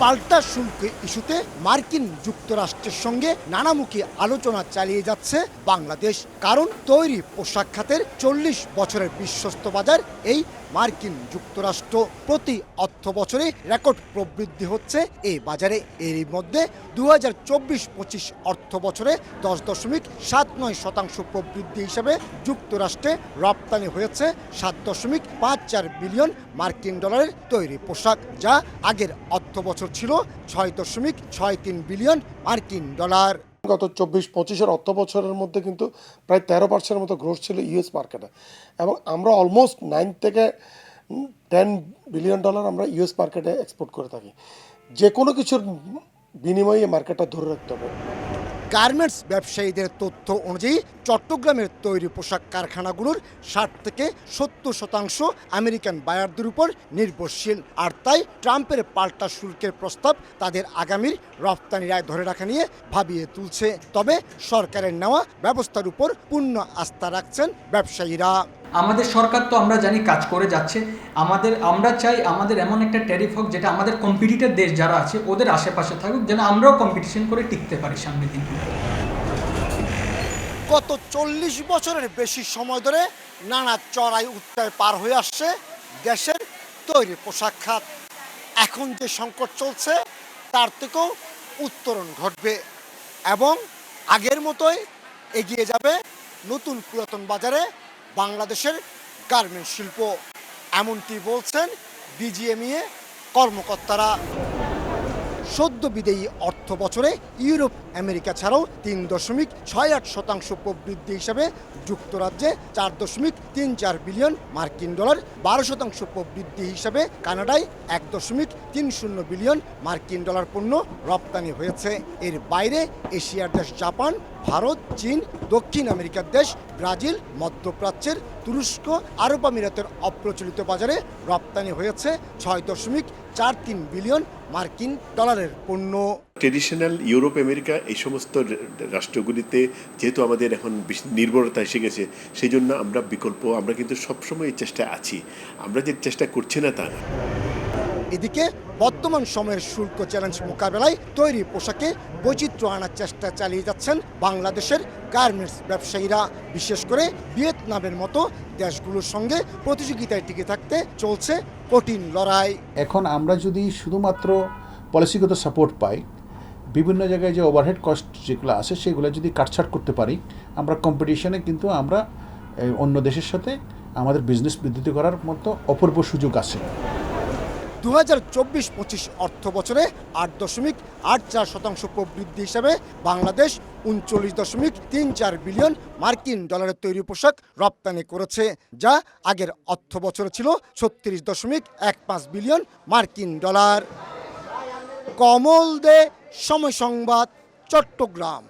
পাল্টা শুল্ক ইস্যুতে মার্কিন যুক্তরাষ্ট্রের সঙ্গে নানামুখী আলোচনা চালিয়ে যাচ্ছে বাংলাদেশ। কারণ তৈরি পোশাক খাতের চল্লিশ বছরের বিশ্বস্ত বাজার এই মার্কিন যুক্তরাষ্ট্র। প্রতি অর্থ বছরে রেকর্ড প্রবৃদ্ধি হচ্ছে এই বাজারে। এরই মধ্যে দু হাজার চব্বিশ পঁচিশ অর্থ বছরে দশ দশমিক সাত নয় শতাংশ প্রবৃদ্ধি হিসেবে যুক্তরাষ্ট্রে রপ্তানি হয়েছে সাত দশমিক পাঁচ চার বিলিয়ন মার্কিন ডলারের তৈরি পোশাক, যা আগের অর্থ বছর ছিল ছয় দশমিক ছয় তিন বিলিয়ন মার্কিন ডলার। গত চব্বিশ পঁচিশের অর্থ বছরের মধ্যে কিন্তু প্রায় তেরো পার্সেন্টের মতো গ্রোথ ছিল ইউএস মার্কেটে এবং আমরা অলমোস্ট নাইন থেকে টেন বিলিয়ন ডলার আমরা ইউএস মার্কেটে এক্সপোর্ট করে থাকি। যে কোনো কিছুর বিনিময়ে মার্কেটটা ধরে রাখতে হবে। গার্মেন্টস ব্যবসায়ীদের তথ্য অনুযায়ী চট্টগ্রামের তৈরি পোশাক কারখানাগুলোর ষাট থেকে সত্তর শতাংশ আমেরিকান বায়ারদের উপর নির্ভরশীল। আর তাই ট্রাম্পের পাল্টা শুল্কের প্রস্তাব তাদের আগামীর রপ্তানি রায় ধরে রাখা নিয়ে ভাবিয়ে তুলছে। তবে সরকারের নেওয়া ব্যবস্থার উপর পূর্ণ আস্থা রাখছেন ব্যবসায়ীরা। আমাদের সরকার তো আমরা জানি কাজ করে যাচ্ছে। আমাদের, আমরা চাই আমাদের এমন একটা ট্যারিফ হোক যেটা আমাদের কম্পিটিটর দেশ যারা আছে, ওদের আশেপাশে থাকুক, যেন আমরাও কম্পিটিশন করে টিকতে পারি সামনের দিন গত চল্লিশ বছরের বেশি সময় ধরে নানা চড়াই উত্তায় পার হয়ে আসছে দেশের তৈরি পোশাক খাত। এখন যে সংকট চলছে, তার থেকেও উত্তরণ ঘটবে এবং আগের মতোই এগিয়ে যাবে নতুন পুরাতন বাজারে বাংলাদেশের গার্মেন্টস শিল্প এমনটি বলছেন বিজিএমইএ কর্মকর্তারা। সদ্য বিদেয়ী অর্থ বছরে ইউরোপ, আমেরিকা ছাড়াও তিন দশমিক ছয় আট শতাংশ প্রবৃদ্ধি হিসাবে যুক্তরাজ্যে চার দশমিক তিন চার বিলিয়ন মার্কিন ডলার, বারো শতাংশ প্রবৃদ্ধি হিসাবে কানাডায় এক দশমিক তিন শূন্য বিলিয়ন মার্কিন ডলার পণ্য রপ্তানি হয়েছে। এর বাইরে এশিয়ার দেশ জাপান, ভারত, চীন, দক্ষিণ আমেরিকার দেশ, ব্রাজিল, মধ্যপ্রাচ্যের তুরস্ক, আরব আমিরাতের অপ্রচলিত বাজারে রপ্তানি হয়েছে ছয় দশমিক চার তিন বিলিয়ন মার্কিন ডলারের পণ্য। ট্রেডিশনাল ইউরোপ, আমেরিকা এই সমস্ত রাষ্ট্রগুলিতে যেহেতু আমাদের এখন নির্ভরতা এসে গেছে সেই জন্য আমরা বিকল্প, আমরা কিন্তু সবসময় এই চেষ্টা আছি। আমরা যে চেষ্টা করছি না তা না। এদিকে বর্তমান সময়ের শুল্ক চ্যালেঞ্জ মোকাবেলায় তৈরি পোশাকে বৈচিত্র্য আনার চেষ্টা চালিয়ে যাচ্ছেন বাংলাদেশের গার্মেন্টস ব্যবসায়ীরা। বিশেষ করে ভিয়েতনামের মতো দেশগুলোর সঙ্গে প্রতিযোগিতায় টিকে থাকতে চলছে কঠিন লড়াই। এখন আমরা যদি শুধুমাত্র পলিসিগত সাপোর্ট পাই, বিভিন্ন জায়গায় যে ওভারহেড কস্ট যেগুলো আছে সেগুলো যদি কাটছাট করতে পারি, আমরা কম্পিটিশনে কিন্তু আমরা অন্য দেশের সাথে আমাদের বিজনেস বৃদ্ধি করার মতো অপূর্ব সুযোগ আছে। দু হাজার চব্বিশ পঁচিশ অর্থ বছরে আট দশমিক আট চার শতাংশ প্রবৃদ্ধি হিসাবে বাংলাদেশ উনচল্লিশ দশমিক তিন চার বিলিয়ন মার্কিন ডলারের তৈরি পোশাক রপ্তানি করেছে, যা আগের অর্থ বছরে ছিল ছত্রিশ দশমিক এক পাঁচ বিলিয়ন মার্কিন ডলার। কমল দে, সময় সংবাদ, চট্টগ্রাম।